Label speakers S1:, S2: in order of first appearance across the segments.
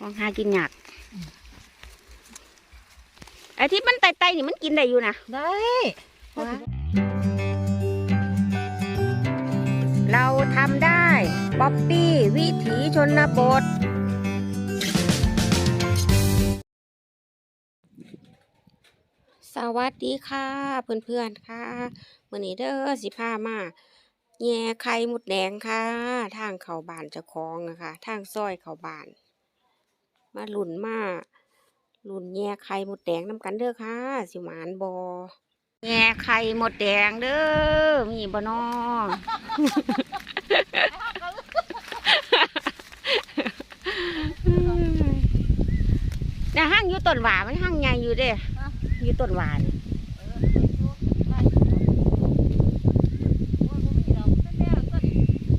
S1: ของหากินยากไอ้ที่มันไต่ๆนี่มันกินได้อยู่นะ
S2: ได้
S1: เราทำได้ ป๊อปปี้วิถีชนบท สวัสดีค่ะ เพื่อนๆค่ะมื่อนี้เด้อสิพามาแย่ไข่หมดแดงค่ะ ทางเขาบานเจะคลองนะคะ ทางซอยเขาบาน มาหลุนมาหลุนแย่ไข่หมดแดงน้ำกันเด้อค่ะ สิหมานบอแย่ไข่หมดแดงเด้อ มีบ่นอนะห้างอยู่ต้นหวามันห้างใหญ่อยู่เด้อยู่ต้นหวาน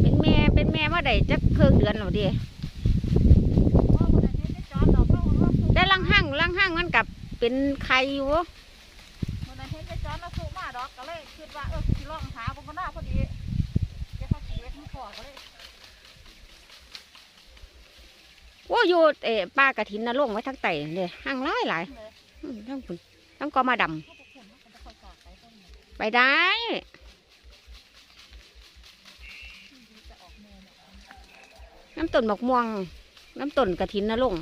S1: เป็นแม่เป็นแม่มาได้จักเพิ่งเดือนแล้วเด้ได้ลัง ห้างลังห้างมันกับเป็นไข่อยู่
S2: วันนั้นเห็นไปจอนมาสูมาดอกก็เลยคิดว่าเออสิลองหาบนก็น่าพอดีแกพาชีวิตมันพอก็เลย
S1: โอ้อยู่เอ๋ป้ากระถินนะลงไว้ทั้งไตเลยห้างหลายหลาย
S2: เลย
S1: อืมทั้งคุณทั้งกอมาด
S2: มไปต้นนี้ำ
S1: ไปได้
S2: น้ำ
S1: ต้นบักม่วง น้ำต้นกระถินนะลง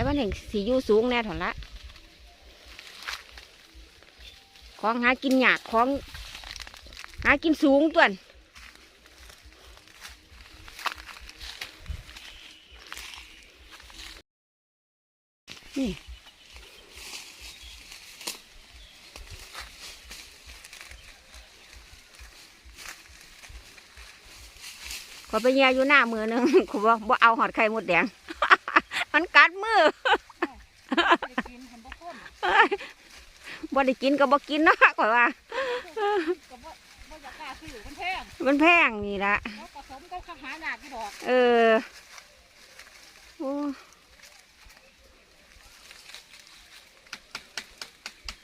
S1: แล้วมันเห็นสียูสูงแน่ถอนละของหากินหยากของหากินสูงตัวนนี่ขอไปแย่อยู่หน้ามือหนึงขอยบอกบ่าเอาหอดไข่หมดแดง มันกัด มือ
S2: ไปกินเห็นพวกคน
S1: บ่ได้กินก็บ่กินเนาะข่อยว่า
S2: ก็บ่บ่อยากกล้าซื้อมันแพง
S1: มันแพงนี่ละ
S2: แล้วผสมก็ข้าหาหนักที่ดอก
S1: เออโอ้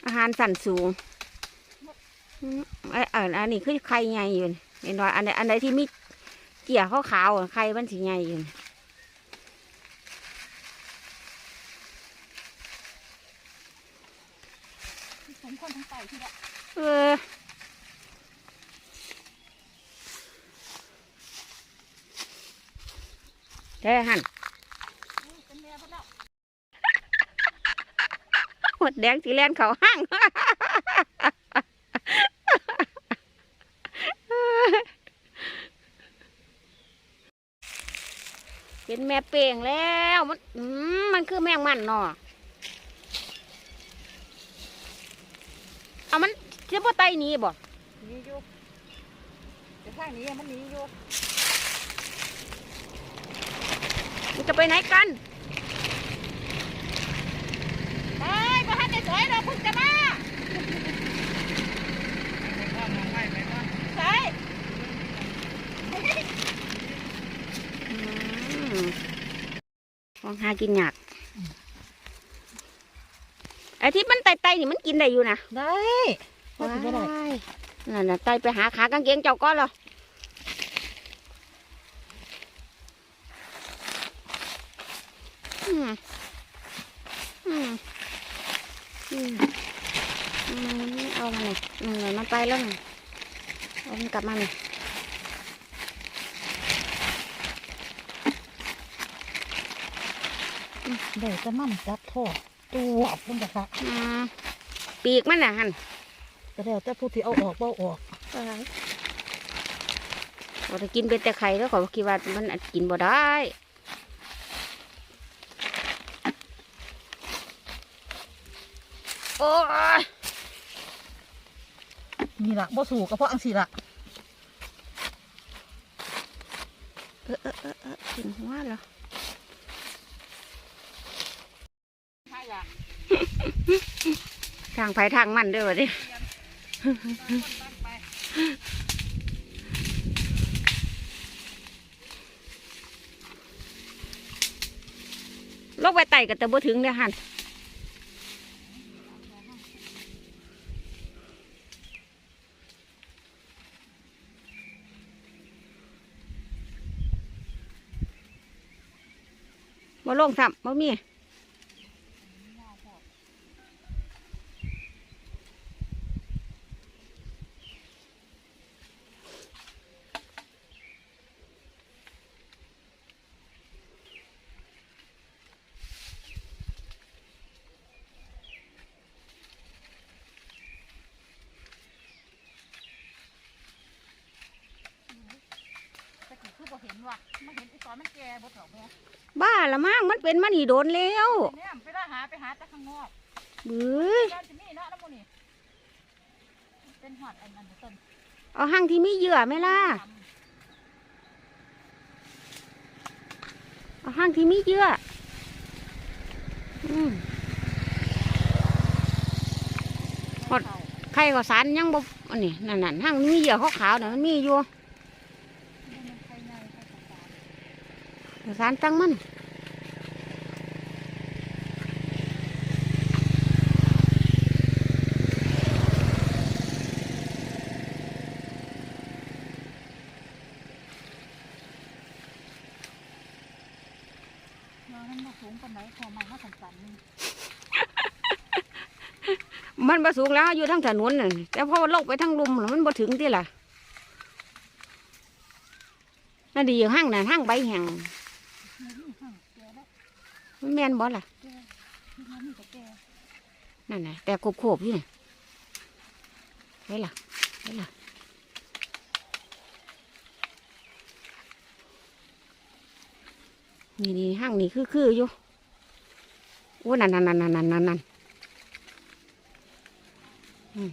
S1: อาหารสั่นสูงอืมไอ้อันอันนี้คือไข่ใหญ่อยู่นี่เห็นว่าอันไหนอันไหนที่มีเกี่ยขาวๆอะไข่มันสีใหญ่อยู่นี่
S2: สมคนทั้งไตที่ละ
S1: เออแท้หัน
S2: เป็นแม่พะเน
S1: หมดแดงสีแลนเขาห้างเป็นแม่เป่งแล้วมันมันคือแมงมันเนาะเอามัน เจ้าพ่อไตหนี้บ่
S2: หนีอยู่แต่ทางนี้มันหนีอยู่
S1: มันจะไปไหนกัน
S2: ไปบ่ทันได้สวยเราเพิ่งจะมาใช่
S1: อืมของหากินยากไอ้ที่มันไตๆนี่มันกินได้อยู่นะ
S2: ได้ ว่าสิบ่ได้
S1: ว้ายนั่นน่ะไตไปหาขากางเกงเจ้าก้อนเหรออืมอืมอืมเอามาหน่อยอืมมันไปแล้วนี่เอามันกลับมาหน่อย
S2: ได้แต่มันจับท่อตัวพุ่นกะค่ะ
S1: ปีกมันน่ะหัน
S2: ก็แล้วแต่ผู้ที่เอาออกบ่ออก
S1: เราจะกินเป็นแต่ไข่แล้วขอคิดว่ามันอาจกินบ่ได้โอ้ย
S2: นี่ล่ะบ่สู่ก็เพราะอังสิล่ะ
S1: เออเออเออเออกินหัวเหรอ
S2: ถ้าอยาก
S1: ทางไผทางมันเด้อวะดิ
S2: ตั้งไป
S1: ลกไปไต่ก็แต่บ่ถึงเนี่ยหันบ่ลงซ้ำบ่มี
S2: แต่ ว่ะมาเห็นไอ้ตอนมันแก่บ่เถาแม่
S1: บ้าละมั่งมันเป็นมันนี่โดนแล้ว
S2: เนี่ยไปล่าหาไปหาแต่ข้างนอก
S1: เบ้ย
S2: ย้อนจะมีเนาะน้ำมูนี่เป็นหอดอันนั้นต้น
S1: เอาห้างที่มีเหยื่อไหมล่ะเอาห้างที่มีเหยื่ออืมหอดใครก็สารยังบ่อันนี้นั่นน่ะห้างมีเหยื่อขาวๆน่ะมันมีอยู่ สารตั้งมัน
S2: น้องนั่นมาสูงปานไหนพอมามาสั่นๆนี่
S1: มันบ่สูงแล้วอยู่ทางถนนน่ะแต่พอลงไปทางลุมน่ะมันบ่ถึงที่ล่ะนั่นดีอยู่ห้างน่ะห้างใบแห้ง
S2: นี่นี่ห่างแก่แล้ว
S1: มันแมนบ่ล่ะ
S2: แก่ที่มันนี่ก็แก่
S1: นั่นน่ะแต่โคบๆอยู่นี่ไว้ล่ะไว้ล่ะนี่นี่ห้างนี่คือคืออยู่โอ้นั่นนั่นนั่นนั่นนั่นนั่นอืม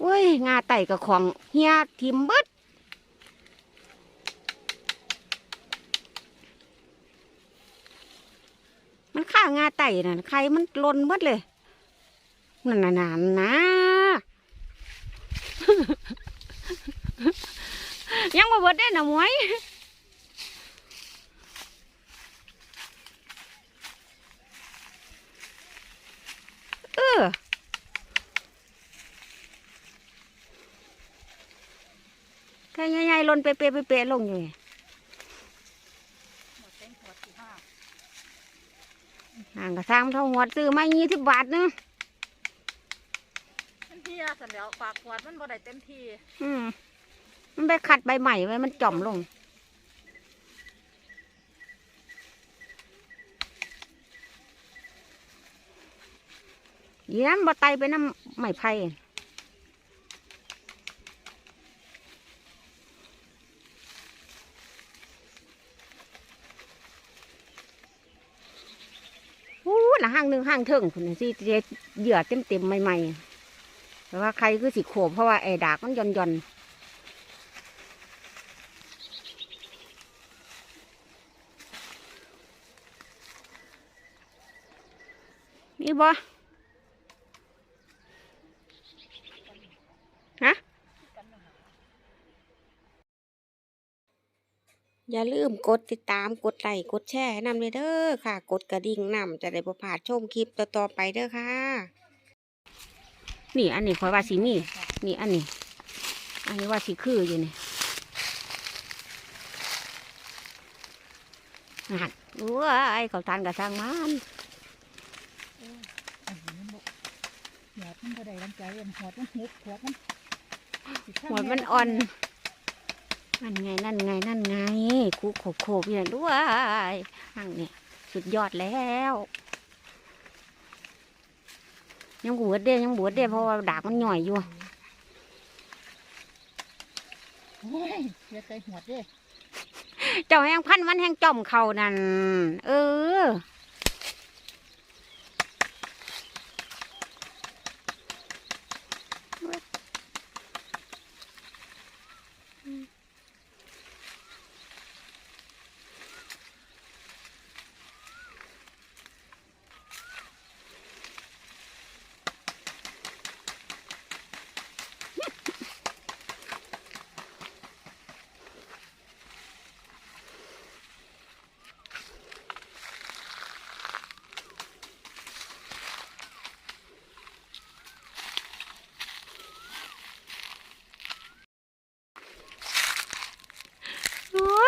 S1: โอ้ยงาไต่กับของเฮียทิมเบิดมันฆ่างาไต่น่ะใครมันหลนเบิดเลยนั่นน่ะนั่นะยังมาเบิดได้นะมวยเออแค่ใหญ่ๆลนเปะๆเปะๆลงอยู่ไง
S2: หมดเต็มขวดสิห้า
S1: ห่างกระซ้ำเท่าหัวซื้อมายี่สิบบาทเนึง
S2: มันเทียสันแล้วปากขวดมันบ่ได้เต็มที
S1: อืมมันไปขัดใบใหม่ไว้มันจ่อมลงยีนั้นบ่ไตไปน้ำไม้ไผ่่ะห้างหนึ่งห้างเทิงคุณสิเจเหยื่อเต็มเต็มๆใหม่ๆแต่ว่าใครคือสิโขบเพราะว่าไอ้ดากมันย่อนย่อนๆนี่บ่ อย่าลืมกดติดตามกดไลค์กดแชร์ให้นำเลยเด้อค่ะ กดกระดิ่งนำจะได้ประพลาดชมคลิปต่อๆไปเด้อค่ะ นี่อันนี้คอยว่าสีมี นี่อันนี้ อันนี้ว่าสีคืออยู่นี่หัดว้ายเขาทานกับสร้างมัน
S2: อันนี้มันบ่หยอดมันบ่ได้ลำใจอันหอดมันหุบขวดมันสิข้าง
S1: หัวมันอ่อน นั่นไงนั่นไงนั่นไงคูโขบโขบอยู่นั่นด้วยอังเนี่ยสุดยอดแล้วยังบวชเด้ยังบวชเด้เพราะว่าดากมันหน่อยอยู่
S2: โอ้ยเสียใจหวดเด้
S1: เจ้าแห้งพันมันแห้งจอมเขานั่น เอ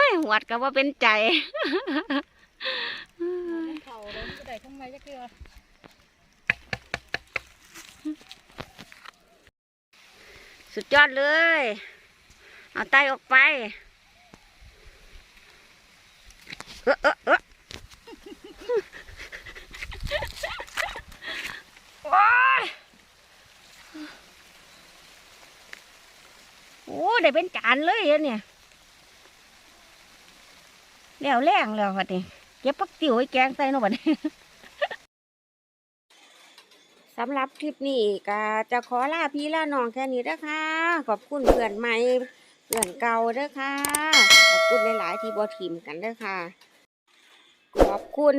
S1: อหวดก็ว่าเป็นใจ
S2: เขาเลยมันได้ทั้งไรจะเกลือ
S1: สุดยอดเลย เอาไตออกไป เออเออเออโอ้ยโอ้ได้เป็นจานเลยเนี่ย แล้วแรงแล้ววัดนี้เก็บปักติ๋วไว้แกงใส่เนาะบัดนี้สำหรับคลิปนี้ก็จะขอลาพี่ลาน้องแค่นี้เด้อค่ะขอบคุณเพื่อนใหม่เพื่อนเก่าเด้อค่ะ ขอบคุณหลาย ๆ ที่บ่ทิมกันเด้อค่ะ ขอบคุณ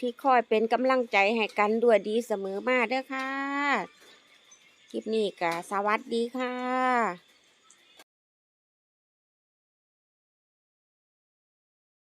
S1: ที่คอยเป็นกำลังใจให้กันด้วยดีเสมอมาเด้อค่ะ คลิปนี้ก็สวัสดีค่ะ